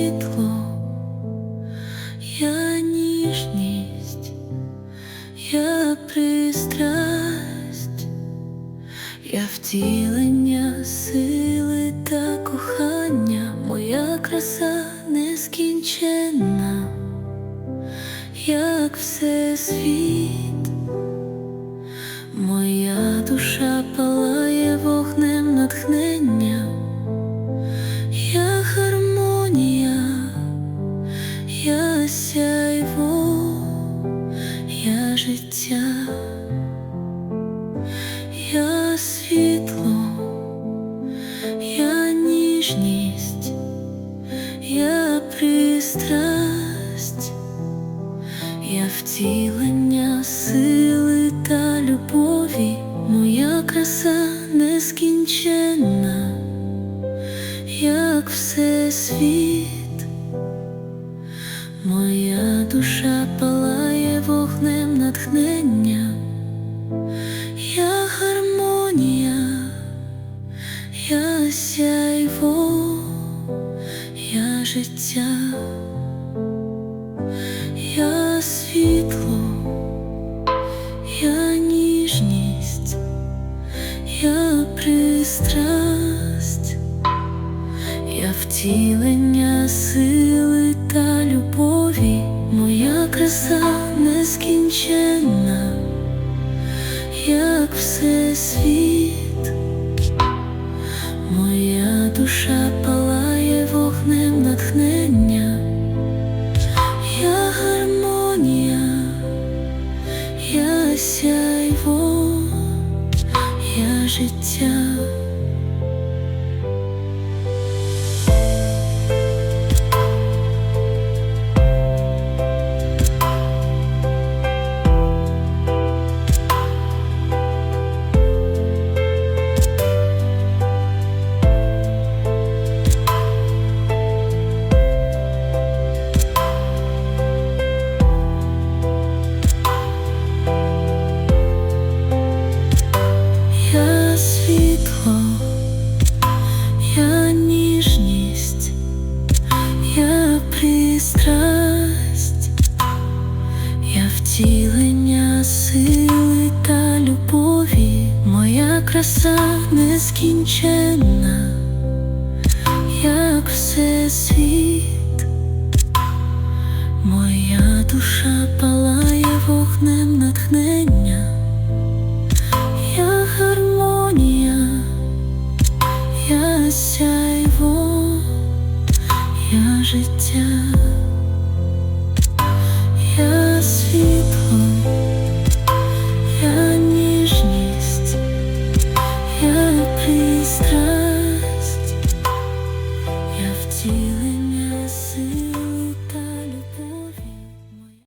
світло, я ніжність, я пристрасть, я втілення сили та кохання, моя краса нескінченна, як все світ, моя душа. Світло, я ніжність, я пристрасть, я втілення сили та любові, моя краса нескінченна, як всесвіт. Моя душа палає життя, я світло, я ніжність, я пристрасть. Я втілення сили та любові, моя краса нескінченна, як всесвіт, моя душа вогнем натхнення, я гармонія, я сяйво, я життя. Я ніжність, я пристрасть, я втілення сили та любові, моя краса нескінченна, як всесвіт, моя душа палає вогнем натхнення. Я життя, я світло.